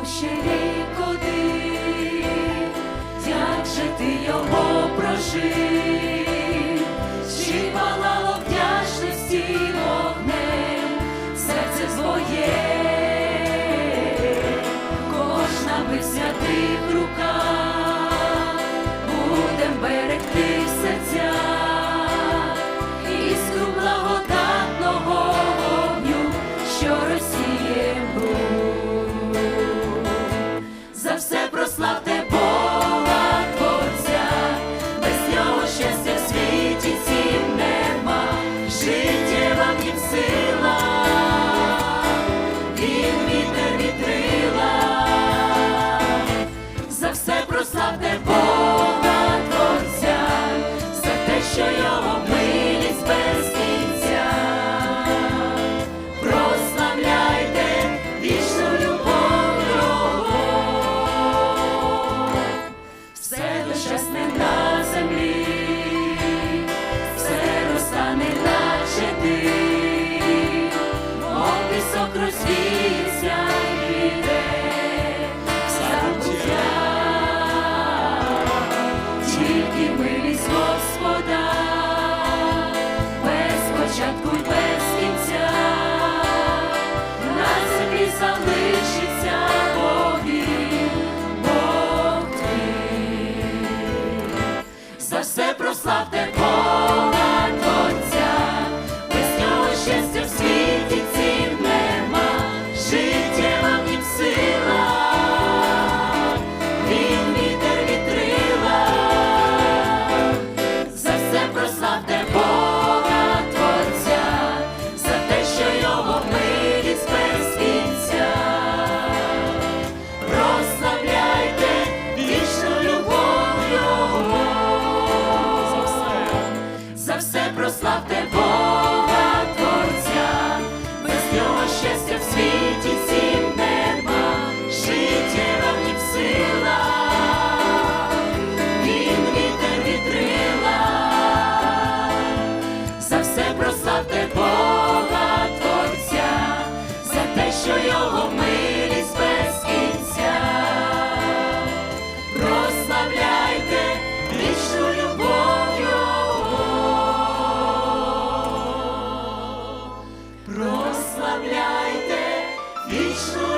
ще рік один. Just me. Славте Бога Творця, без нього щастя в світі сім нема, життєва в нім сила, він вітер вітрила, за все прославте Бога Творця, за те, що його. Cristo.